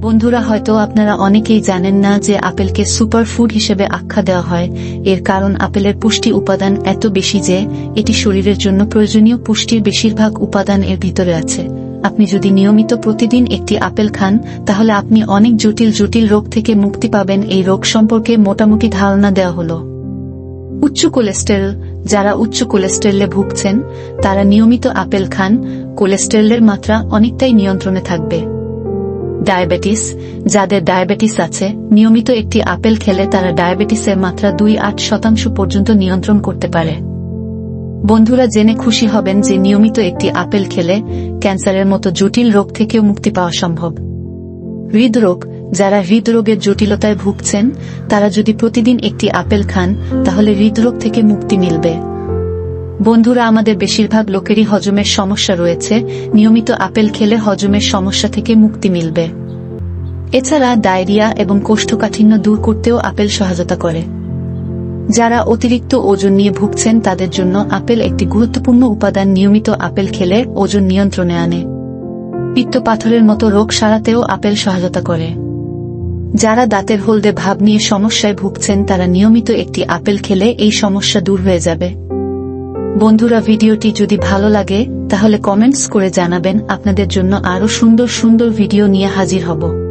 বন্ধুরা, হয়তো আপনারা অনেকেই জানেন না যে আপেলকে সুপার ফুড হিসেবে আখ্যা দেওয়া হয়। এর কারণ আপেলের পুষ্টি উপাদান এত বেশি যে এটি শরীরের জন্য প্রয়োজনীয় পুষ্টির বেশিরভাগ উপাদান এর ভিতরে আছে। আপনি যদি নিয়মিত প্রতিদিন একটি আপেল খান, তাহলে আপনি অনেক জটিল জটিল রোগ থেকে মুক্তি পাবেন। এই রোগ সম্পর্কে মোটামুটি ধারণা দেওয়া হল। উচ্চ কোলেস্টেরল, যারা উচ্চ কোলেস্টেরলে ভুগছেন, তারা নিয়মিত আপেল খান। কোলেস্টেরলের মাত্রা অনেকটাই নিয়ন্ত্রণে থাকবে। ডায়াবেটিস, যাদের ডায়াবেটিস আছে, নিয়মিত একটি আপেল খেলে তারা ডায়াবেটিসের মাত্রা দুই আট শতাংশ পর্যন্ত নিয়ন্ত্রণ করতে পারে। বন্ধুরা জেনে খুশি হবেন যে নিয়মিত একটি আপেল খেলে ক্যান্সারের মতো জটিল রোগ থেকেও মুক্তি পাওয়া সম্ভব। হৃদরোগ, যারা হৃদরোগের জটিলতায় ভুগছেন, তারা যদি প্রতিদিন একটি আপেল খান, তাহলে হৃদরোগ থেকে মুক্তি মিলবে। বন্ধুরা, আমাদের বেশিরভাগ লোকেরই হজমের সমস্যা রয়েছে। নিয়মিত আপেল খেলে হজমের সমস্যা থেকে মুক্তি মিলবে। এছাড়া ডায়রিয়া এবং কোষ্ঠকাঠিন্য দূর করতেও আপেল সহায়তা করে। যারা অতিরিক্ত ওজন নিয়ে ভুগছেন তাদের জন্য আপেল একটি গুরুত্বপূর্ণ উপাদান নিয়মিত আপেল খেলে ওজন নিয়ন্ত্রণে আনে। পিত্ত পাথরের মতো রোগ সারাতেও আপেল সহায়তা করে। যারা দাঁতের হলদে ভাব নিয়ে সমস্যায় ভুগছেন তারা নিয়মিত একটি আপেল খেলে এই সমস্যা দূর হয়ে যাবে। বন্ধুরা, ভিডিওটি যদি ভালো লাগে, তাহলে কমেন্টস করে জানাবেন। আপনাদের জন্য আরও সুন্দর সুন্দর ভিডিও নিয়ে হাজির হব।